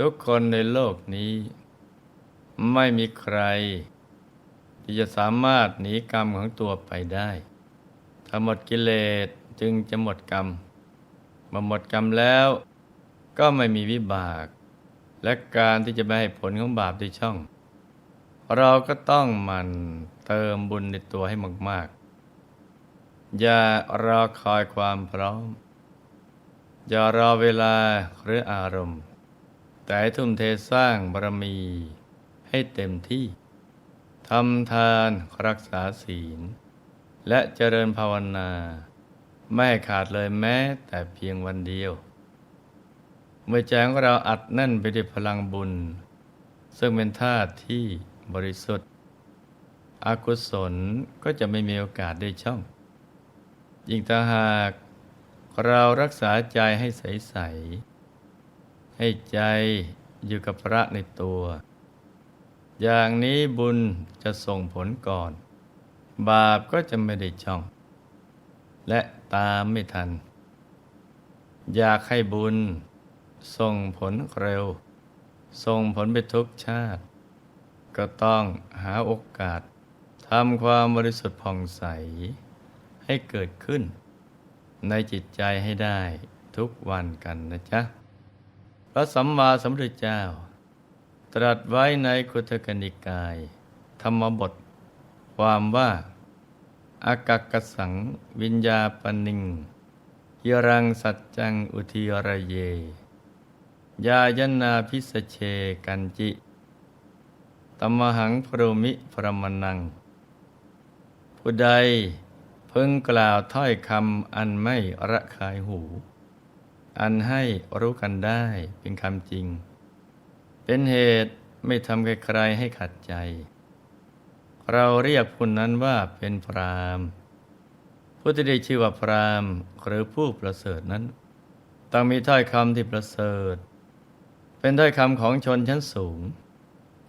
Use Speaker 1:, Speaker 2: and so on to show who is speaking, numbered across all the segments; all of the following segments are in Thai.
Speaker 1: ทุกคนในโลกนี้ ไม่มีใคร ที่จะสามารถหนีกรรมของตัวไปได้ถ้าหมดกิเลสจึงจะหมดกรรมเมื่อหมดกรรมแล้ว ก็ไม่มีวิบาก และการที่จะไม่ให้ผลของบาปได้ช่อง เราก็ต้องมันเติมบุญในตัวให้มาก ๆ อย่ารอคอยความพร้อม อย่ารอเวลาหรืออารมณ์ แต่ให้ทุ่มเทสร้างบารมีให้เต็มที่ทำทานรักษาศีล และเจริญภาวนา ไม่ขาดเลยแม้แต่เพียงวันเดียว เมื่อใจของเราอัดแน่นไปด้วยพลังบุญ ซึ่งเป็นธาตุที่บริสุทธิ์อกุศลก็จะไม่มีโอกาสได้ช่อง ยิ่งถ้าหากเรารักษาใจให้ใสๆ ให้ใจอยู่กับพระในตัว อย่างนี้บุญจะส่งผลก่อน บาปก็จะไม่ได้ช่อง และตามไม่ทัน อยากให้บุญ ส่งผลเร็ว ส่งผลไปทุกชาติ ก็ต้องหาโอกาสทำความบริสุทธิ์ผ่องใส ให้เกิดขึ้น ในจิตใจให้ได้ทุกวันกันนะจ๊ะ ระสัมมาสัมพุทธเจ้า ตรัสไว้ในคุถกนิกาย ธรรมบท ความว่าอากักกสัง วิญญาปนิงยรังสัจจังอุทิระเย ยายนาพิสเชกันจิตมหังพรมิพรมนัง ผู้ใดเพิ่งกล่าวถ้อยคำอันไม่ระคายหู อันให้รู้กันได้เป็นคำจริง เป็นเหตุไม่ทำใครๆให้ขัดใจ เราเรียกผู้นั้นว่าเป็นพรามผู้ที่ได้ชื่อว่าพรามหรือผู้ประเสริฐนั้น ต้องมีถ้อยคำที่ประเสริฐ เป็นถ้อยคำของชนชั้นสูง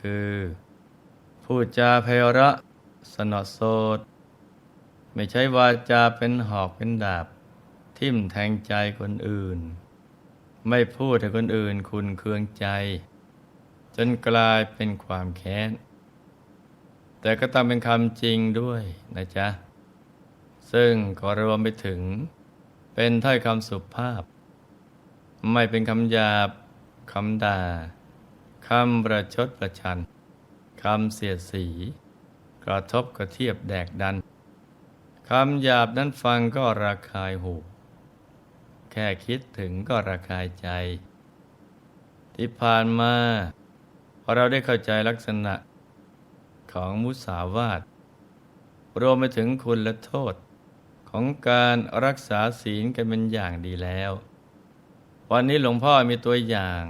Speaker 1: คือพูดจาเพระสนอโสดไม่ใช้วาจาเป็นหอกเป็นดาบ ทิ่มแทงใจคนอื่น ไม่พูดให้คนอื่นคุณเคืองใจ จนกลายเป็นความแค้น แต่ก็ต้องเป็นคำจริงด้วยนะจ๊ะ ซึ่งก็รวมไปถึง เป็นถ้อยคำสุภาพ ไม่เป็นคำหยาบคำด่าคำประชดประชันคำเสียดสี กระทบกระเทียบแดกดันคำหยาบนั้นฟังก็ระคายหู แค่คิดถึงก็ระคายใจ ที่ผ่านมาพอเราได้เข้าใจลักษณะของมุสาวาทรวมไปถึงคุณและโทษ ของการรักษาศีลกันเป็นอย่างดีแล้ว วันนี้หลวงพ่อมีตัวอย่าง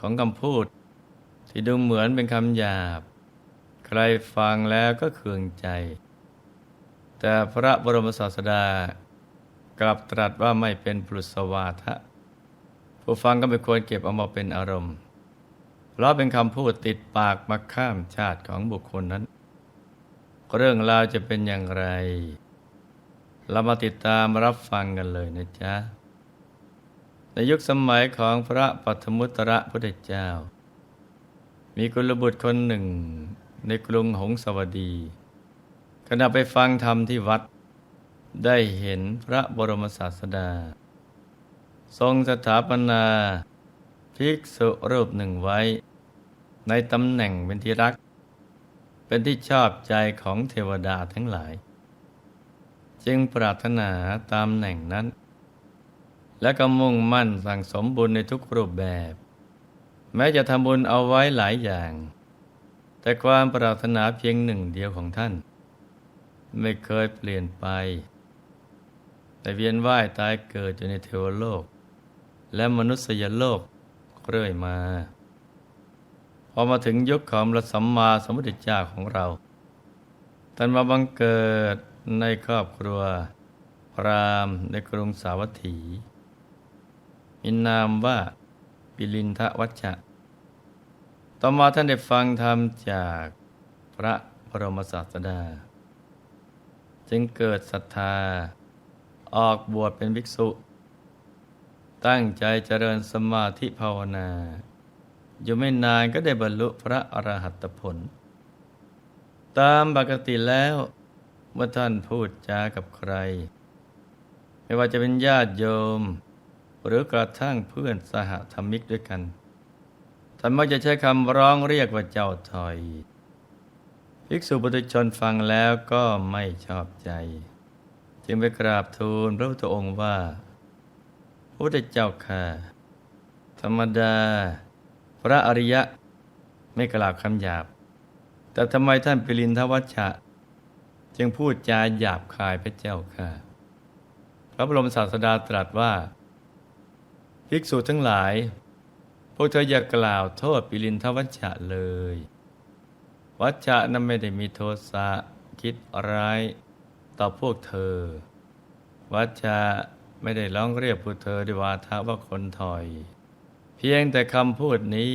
Speaker 1: ของคำพูด ที่ดูเหมือนเป็นคำหยาบ ใครฟังแล้วก็เคืองใจ แต่พระบรมศาสดา กลับตรัสว่าไม่เป็นปรุสวาทะผู้ฟังก็ไม่ควรเก็บเอามาเป็นอารมณ์ เพราะเป็นคำพูดติดปากมาข้ามชาติของบุคคลนั้น เรื่องราวจะเป็นอย่างไร เรามาติดตามรับฟังกันเลยนะจ๊ะ ในยุคสมัยของพระปัทมุตระพุทธเจ้า มีกุลบุตรคนหนึ่งในกรุงหงสาวดีขณะไปฟังธรรมที่วัด ได้เห็นพระบรมศาสดา ทรงสถาปนา ภิกษุรูปหนึ่งไว้ ในตำแหน่งเป็นที่รัก เป็นที่ชอบใจของเทวดาทั้งหลาย จึงปรารถนาตามแหน่งนั้น และก็มุ่งมั่นสั่งสมบุญในทุกรูปแบบ แม้จะทำบุญเอาไว้หลายอย่าง แต่ความปรารถนาเพียงหนึ่งเดียวของท่านไม่เคยเปลี่ยนไป แต่เวียนว่ายตายเกิดอยู่ในเทวโลก และมนุษยโลกเรื่อยมา พอมาถึงยุคของพระสัมมาสัมพุทธเจ้าของเราท่านมาบังเกิดในครอบครัวพรามในกรุงสาวัตถี มีนามว่าปิลินทวัชชะ ต่อมาท่านได้ฟังธรรมจากพระบรมศาสดา จึงเกิดศรัทธา ออกบวชเป็นภิกษุ ตั้งใจเจริญสมาธิภาวนา อยู่ไม่นานก็ได้บรรลุพระอรหัตผล ตามปกติแล้วเมื่อท่านพูดจากับใคร ไม่ว่าจะเป็นญาติโยม หรือกระทั่งเพื่อนสหธรรมิกด้วยกันท่านมักจะใช้คำร้องเรียกว่าเจ้าถอย ภิกษุปุถุชนฟังแล้วก็ไม่ชอบใจ จึงไปกราบทูลพระพุทธองค์ว่าพระพุทธเจ้าค่ะธรรมดา พระอริยะไม่กล่าวคำหยาบ แต่ทำไมท่านปิลินทวัชชะ จึงพูดจาหยาบคายพระเจ้าค่ะ พระบรมศาสดาตรัสว่า ภิกษุทั้งหลาย พวกเธออย่ากล่าวโทษปิลินทวัชชะเลย วัชชะนั้นไม่ได้มีโทสะคิดร้าย ต่อพวกเธอ วัชชะไม่ได้ร้องเรียกพวกเธอด้วยวาทะว่าคนถอย เพียงแต่คำพูดนี้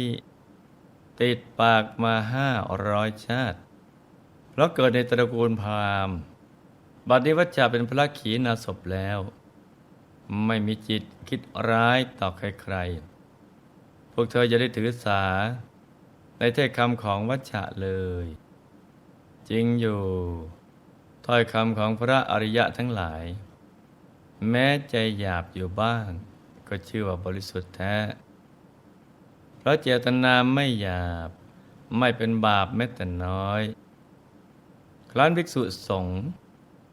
Speaker 1: ติดปากมาห้าร้อยชาติ เพราะเกิดในตระกูลพราหมณ์บัดนี้วัชชะเป็นพระขีณาสพแล้ว ไม่มีจิตคิดร้ายต่อใครๆ พวกเธอจะได้ถือสา ในถ้อยคำของวัชชะเลย จริงอยู่ ถ้อยคำของพระอริยะทั้งหลาย แม้ใจหยาบอยู่บ้าง ก็ชื่อว่าบริสุทธิ์แท้ เพราะเจตนาไม่หยาบ ไม่เป็นบาปแม้แต่น้อย ครั้นภิกษุสงฆ์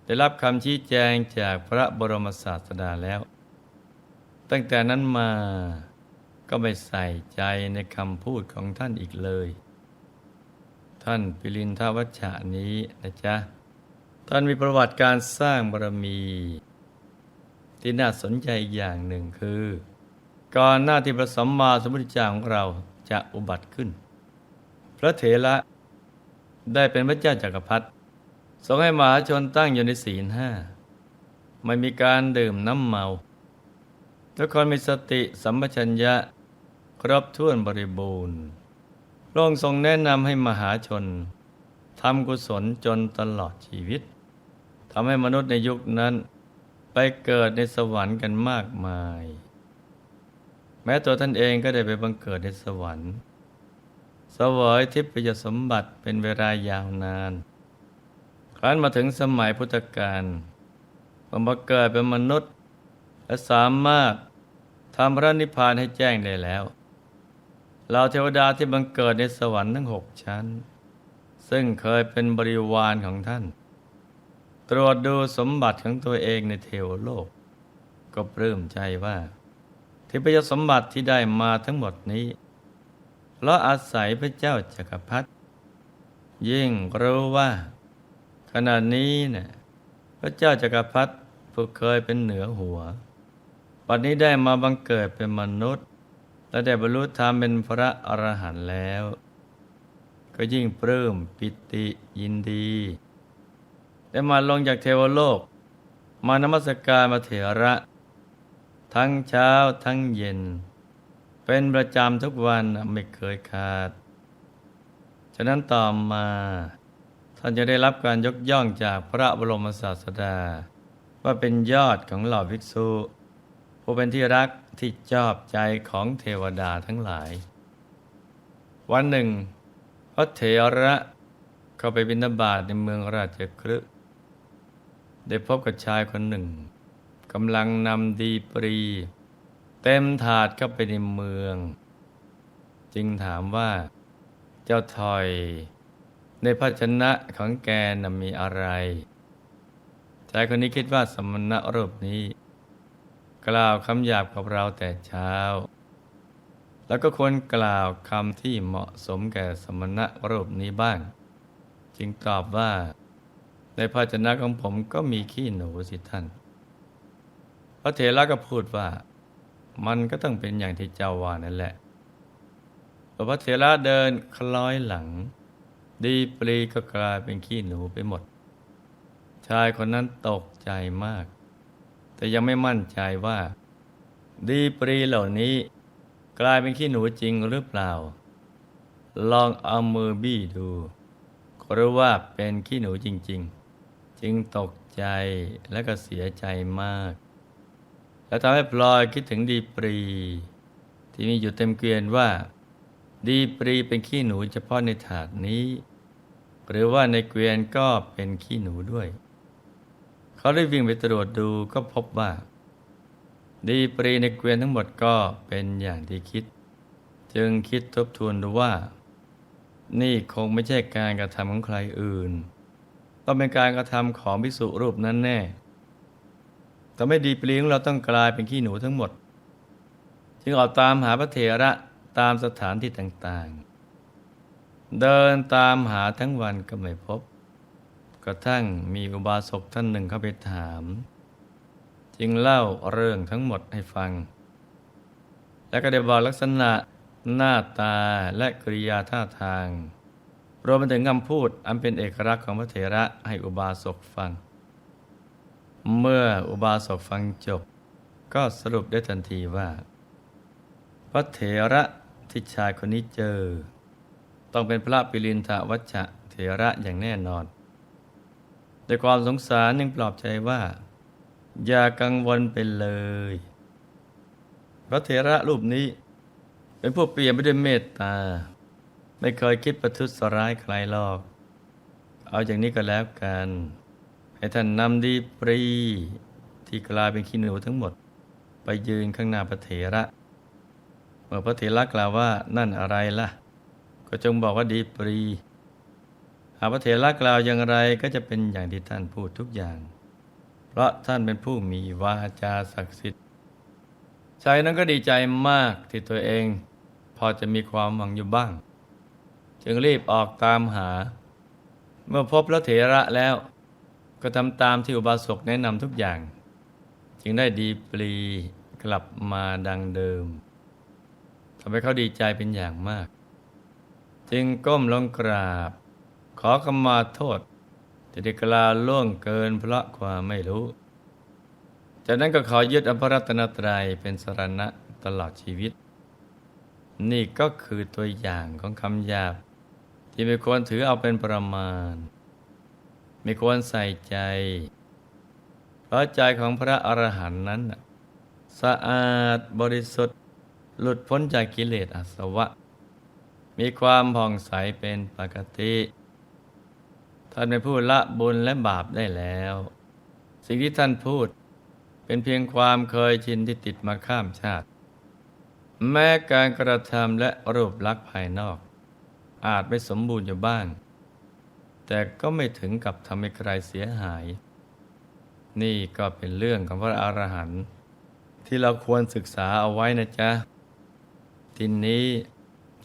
Speaker 1: ได้รับคำชี้แจงจากพระบรมศาสดาแล้ว ตั้งแต่นั้นมาก็ไม่ใส่ใจในคำพูดของท่านอีกเลย ท่านปิลินทวัชชะนี้นะจ๊ะ ท่านมีประวัติการสร้างบารมี ที่น่าสนใจอีกอย่างหนึ่งคือ ก่อนหน้าที่พระสัมมาสัมพุทธเจ้าของเราจะอุบัติขึ้น พระเถระได้เป็นพระเจ้าจักรพรรดิทรงให้มหาชนตั้งอยู่ในศีลห้าไม่มีการดื่มน้ำเมา ทุกคนมีสติสัมปชัญญะครบถ้วนบริบูรณ์พระองค์ทรงแนะนำให้มหาชนทำกุศลจนตลอดชีวิต ทำให้มนุษย์ในยุคนั้นไปเกิดในสวรรค์กันมากมาย แม้ตัวท่านเองก็ได้ไปบังเกิดในสวรรค์สวยทิพยสมบัติเป็นเวลายาวนาน ครั้นมาถึงสมัยพุทธกาลมาเกิดเป็นมนุษย์ และสามารถทำพระนิพพานให้แจ้งได้แล้วเหล่าเทวดาที่บังเกิดในสวรรค์ทั้งหกชั้น ซึ่งเคยเป็นบริวารของท่าน ตรวจดูสมบัติของตัวเองในเทวโลก ก็ปลื้มใจว่า ทิพยสมบัติที่ได้มาทั้งหมดนี้เพราะอาศัยพระเจ้าจักรพรรดิยิ่งรู้ว่า ขณะนี้เนี่ยพระเจ้าจักรพรรดิผู้เคยเป็นเหนือหัวปัจนี้ได้มาบังเกิดเป็นมนุษย์ และได้บรรลุธรรมเป็นพระอรหันต์แล้ว ก็ยิ่งปลื้มปิติยินดี ได้มาลงจากเทวโลก มานมัสการมาเถระ ทั้งเช้าทั้งเย็น เป็นประจำทุกวันไม่เคยขาด ฉะนั้นต่อมา ท่านจะได้รับการยกย่องจากพระบรมศาสดา ว่าเป็นยอดของเหล่าภิกษุ ผู้เป็นที่รักที่ชอบใจของเทวดาทั้งหลาย วันหนึ่งพระเถระเข้าไปบิณฑบาตในเมืองราชคฤห์ ได้พบกับชายคนหนึ่งกำลังนำดีปรี เต็มถาดเข้าไปในเมือง จึงถามว่า เจ้าถอย ในภาชนะของแกนมีอะไร ชายคนนี้คิดว่าสมณะรูปนี้ กล่าวคำหยาบกับเราแต่เช้า แล้วก็ควรกล่าวคำที่เหมาะสมแก่สมณะรูปนี้บ้าง จึงตอบว่า ในภาชนะของผมก็มีขี้หนูสิท่าน พระเถระก็พูดว่า มันก็ต้องเป็นอย่างที่เจ้าว่านั่นแหละพระเถระเดินคล้อยหลัง ดีปรีก็กลายเป็นขี้หนูไปหมด ชายคนนั้นตกใจมาก แต่ยังไม่มั่นใจว่า ดีปรีเหล่านี้ กลายเป็นขี้หนูจริงหรือเปล่า ลองเอามือบี้ดู ก็รู้ว่าเป็นขี้หนูจริง ๆ จึงตกใจและก็เสียใจมาก และทำให้พลอยคิดถึงดีปรี ที่มีอยู่เต็มเกวียนว่า ดีปรีเป็นขี้หนูเฉพาะในถาดนี้ หรือว่าในเกวียนก็เป็นขี้หนูด้วย เขาได้วิ่งไปตรวจดูก็พบว่า ดีปรีในเกวียนทั้งหมดก็เป็นอย่างที่คิด จึงคิดทบทวนดูว่า นี่คงไม่ใช่การกระทำของใครอื่น ต้องเป็นการกระทำของภิกษุรูปนั้นแน่ทำให้ดีปรีของเราต้องกลายเป็นขี้หนูทั้งหมด จึงออกตามหาพระเถระตามสถานที่ต่างๆ เดินตามหาทั้งวันก็ไม่พบ กระทั่งมีอุบาสกท่านหนึ่งเข้าไปถาม จึงเล่าเรื่องทั้งหมดให้ฟัง และก็ได้บอกลักษณะหน้าตาและกริยาท่าทาง รวมไปถึงคำพูดอันเป็นเอกลักษณ์ของพระเถระให้อุบาสกฟัง เมื่ออุบาสกฟังจบ ก็สรุปได้ทันทีว่า พระเถระที่ชายคนนี้เจอ ต้องเป็นพระปิรินทวัชชะเถระอย่างแน่นอนแต่ความสงสารยังปลอบใจว่า อย่ากังวลไปเลย พระเถระรูปนี้ เป็นผู้เปลี่ยนไปด้วยเมตตา ไม่เคยคิดประทุษร้ายใครหรอก เอาอย่างนี้ก็แล้วกัน ให้ท่านนำดีปรี ที่กลายเป็นขี้หนูทั้งหมด ไปยืนข้างหน้าพระเถระ เมื่อพระเถระกล่าวว่านั่นอะไรล่ะ ก็จงบอกว่าดีปรี หากพระเถระกล่าวอย่างไรก็จะเป็นอย่างที่ท่านพูดทุกอย่าง เพราะท่านเป็นผู้มีวาจาศักดิ์สิทธิ์ชายนั้นก็ดีใจมากที่ตัวเอง พอจะมีความหวังอยู่บ้าง จึงรีบออกตามหา เมื่อพบพระเถระแล้ว ก็ทำตามที่อุบาสกแนะนำทุกอย่าง จึงได้ดีปรีกลับมาดังเดิมทำให้เขาดีใจเป็นอย่างมาก จึงก้มลงกราบ ขอขมาโทษที่ได้กลาล่วงเกินเพราะความไม่รู้ จากนั้นก็ขอยึดอภรัตนตรัยเป็นสรณะตลอดชีวิต นี่ก็คือตัวอย่างของคำหยาบ ที่ไม่ควรถือเอาเป็นประมาณ ไม่ควรใส่ใจ เพราะใจของพระอรหันต์นั้น สะอาดบริสุทธิ์ หลุดพ้นจากกิเลสอาสวะ มีความผ่องใสเป็นปกติท่านเป็นผู้ละบุญและบาปได้แล้ว สิ่งที่ท่านพูดเป็นเพียงความเคยชินที่ติดมาข้ามชาติ แม้การกระทำและรูปลักษณ์ภายนอก อาจไม่สมบูรณ์อยู่บ้าง แต่ก็ไม่ถึงกับทำให้ใครเสียหาย นี่ก็เป็นเรื่องของพระอรหันต์ที่เราควรศึกษาเอาไว้นะจ๊ะ ทีนี้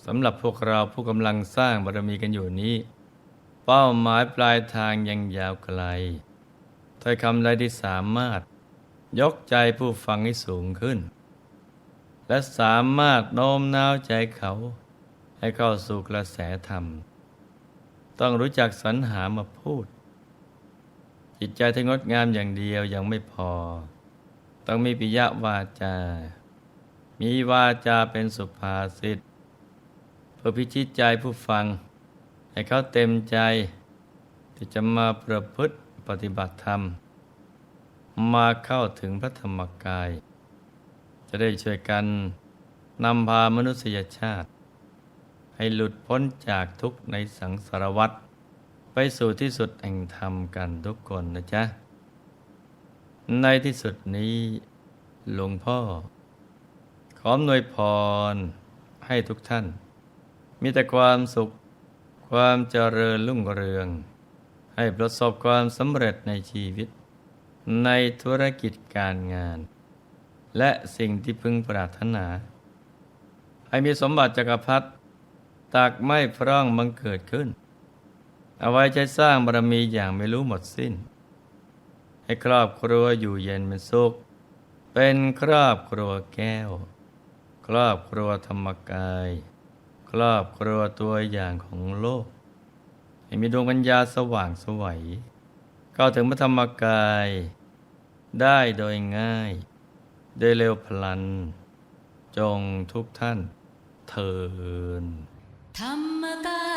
Speaker 1: สำหรับพวกเราผู้กำลังสร้างบารมีกันอยู่นี้ เป้าหมายปลายทางยังยาวไกลถ้อยคำใดที่สามารถยกใจผู้ฟังให้สูงขึ้น และสามารถโน้มน้าวใจเขา ให้เข้าสู่กระแสธรรม ต้องรู้จักสรรหามาพูด จิตใจที่งดงามอย่างเดียวยังไม่พอ ต้องมีปิยวาจา มีวาจาเป็นสุภาษิตเพื่อพิชิตใจผู้ฟัง ให้เขาเต็มใจ ที่จะมาประพฤติปฏิบัติธรรม มาเข้าถึงพระธรรมกาย จะได้ช่วยกันนำพามนุษยชาติ ให้หลุดพ้นจากทุกข์ในสังสารวัฏไปสู่ที่สุดแห่งธรรมกันทุกคนนะจ๊ะ ในที่สุดนี้ หลวงพ่อ ขออำนวยพรให้ทุกท่าน มีแต่ความสุข ความเจริญรุ่งเรือง ให้ประสบความสำเร็จในชีวิต ในธุรกิจการงาน และสิ่งที่พึงปรารถนา ให้มีสมบัติจักรพรรดิ ตักไม่พร่องบังเกิดขึ้น เอาไว้ใช้สร้างบารมีอย่างไม่รู้หมดสิ้น ให้ครอบครัวอยู่เย็นเป็นสุข เป็นครอบครัวแก้ว ครอบครัวธรรมกาย ครอบครัวตัวอย่างของโลก ให้มีดวงปัญญาสว่างสวัยเข้าถึงพระธรรมกาย ได้โดยง่าย โดยเร็วพลัน จงทุกท่านเทิน
Speaker 2: ธรรมกายเจ